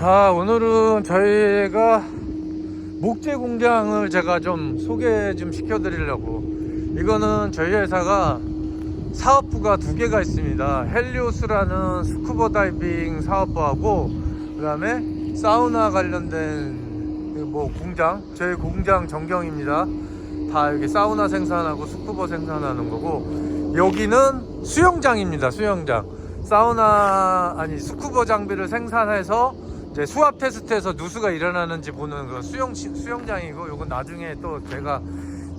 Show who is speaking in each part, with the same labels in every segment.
Speaker 1: 자 오늘은 저희가 목재 공장을 제가 좀 소개 좀 시켜 드리려고. 이거는 저희 회사가 사업부가 두 개가 있습니다. 헬리오스라는 스쿠버 다이빙 사업부하고 그 다음에 사우나 관련된 그뭐 공장 저희 공장 전경입니다. 다 여기 사우나 생산하고 스쿠버 생산하는 거고 여기는 수영장입니다 수영장. 사우나 아니 스쿠버 장비를 생산해서 이제 수압 테스트에서 누수가 일어나는지 보는 그 수영 수영장이고 요건 나중에 또 제가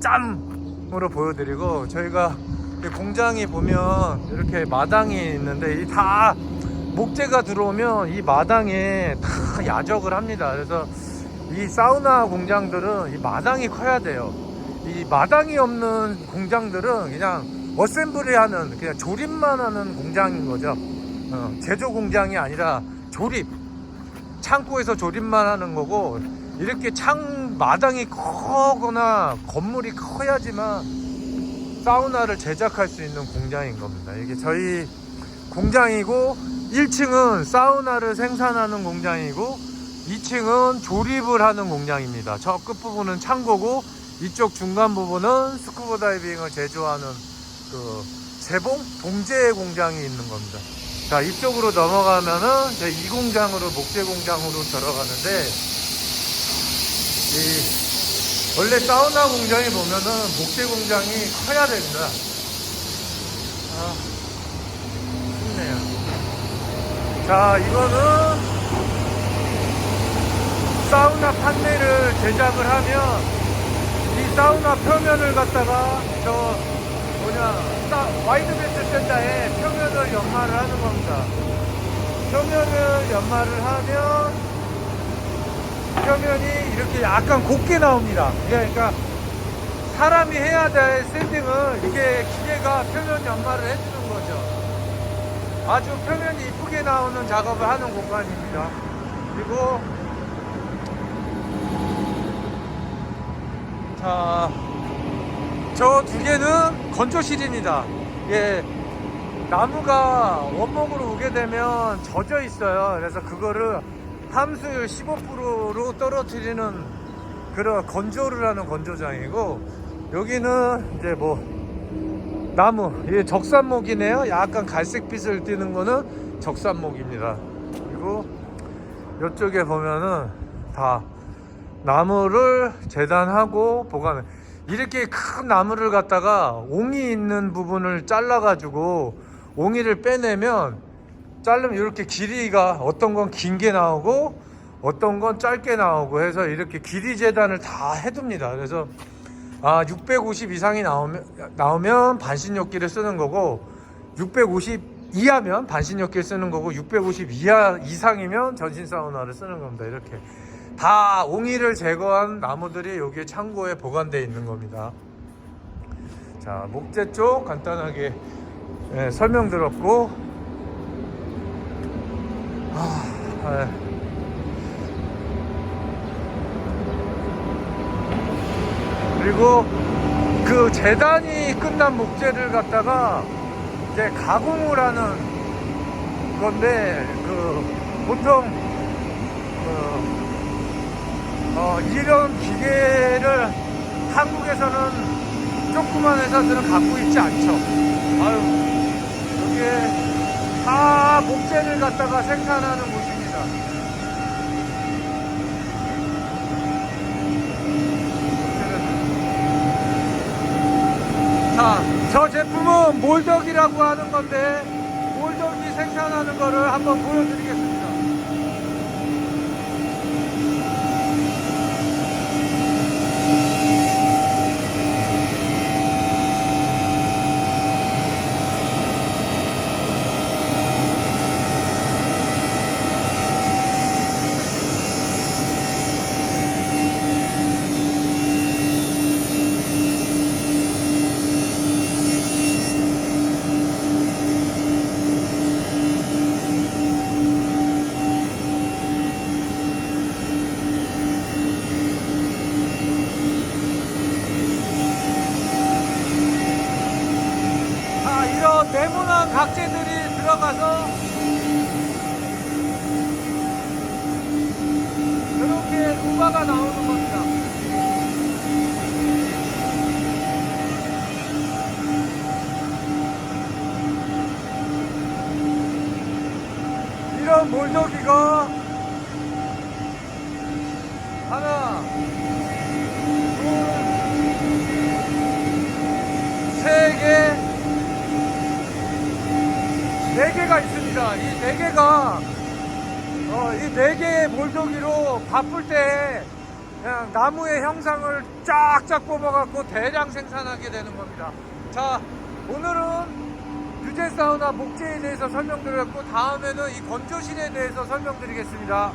Speaker 1: 짬으로 보여드리고 저희가 이 공장이 보면 이렇게 마당이 있는데 이 다 목재가 들어오면 이 마당에 다 야적을 합니다. 그래서 이 사우나 공장들은 이 마당이 커야 돼요. 이 마당이 없는 공장들은 그냥 어셈블리 하는 그냥 조립만 하는 공장인 거죠. 어, 제조 공장이 아니라 조립. 창고에서 조립만 하는 거고 이렇게 창 마당이 커거나 건물이 커야지만 사우나를 제작할 수 있는 공장인 겁니다. 이게 저희 공장이고 1층은 사우나를 생산하는 공장이고 2층은 조립을 하는 공장입니다. 저 끝부분은 창고고 이쪽 중간 부분은 스쿠버 다이빙을 제조하는 그 재봉 봉제 공장이 있는 겁니다. 자 이쪽으로 넘어가면은 제이 공장으로 목재 공장으로 들어가는데 이 원래 사우나 공장에 보면은 목재 공장이 커야 됩니다. 아, 힘내요. 자, 이거는 사우나 판넬을 제작을 하면 이 사우나 표면을 갖다가 저 뭐냐 사- 와이드베스 센터에 표면을 연마를 하는 겁니다. 표면을 연마를 하면 표면이 이렇게 약간 곱게 나옵니다. 그러니까 사람이 해야 될 샌딩을 이게 기계가 표면 연마를 해주는 거죠. 아주 표면이 이쁘게 나오는 작업을 하는 공간입니다. 그리고 자, 저 두 개는 건조실입니다. 예, 나무가 원목으로 오게 되면 젖어 있어요. 그래서 그거를 함수율 15%로 떨어뜨리는 그런 건조를 하는 건조장이고 여기는 이제 뭐 나무 이게 적산목이네요. 약간 갈색빛을 띠는 거는 적산목입니다. 그리고 이쪽에 보면은 다 나무를 재단하고 보관 이렇게 큰 나무를 갖다가 옹이 있는 부분을 잘라 가지고 옹이를 빼내면 자르면 이렇게 길이가 어떤 건 긴 게 나오고 어떤 건 짧게 나오고 해서 이렇게 길이 재단을 다 해둡니다. 그래서 아, 650 이상이 나오면, 나오면 반신욕기를 쓰는 거고, 650 이하면 반신욕기를 쓰는 거고, 650 이하 이상이면 전신 사우나를 쓰는 겁니다. 이렇게. 다 옹이를 제거한 나무들이 여기 창고에 보관되어 있는 겁니다. 자, 목재 쪽 간단하게 예, 설명드렸고, 아, 예. 그리고 그 재단이 끝난 목재를 갖다가 이제 가공을 하는 건데 그 보통 그 어, 이런 기계를 한국에서는 조그만 회사들은 갖고 있지 않죠. 아유 여기에 다 목재를 갖다가 생산하는 곳입니다. 자, 저 제품은 몰덕이라고 하는 건데 몰덕이 생산하는 거를 한번 보여드리겠습니다. 이런 각재들이 들어가서 이렇게 우바가 나오는 겁니다. 이런 몰더기가 네 개가 있습니다. 이 네 개가 어, 이 네 개의 몰더기로 바쁠 때 그냥 나무의 형상을 쫙쫙 뽑아갖고 대량 생산하게 되는 겁니다. 자, 오늘은 유제 사우나 목재에 대해서 설명드렸고 다음에는 이 건조실에 대해서 설명드리겠습니다.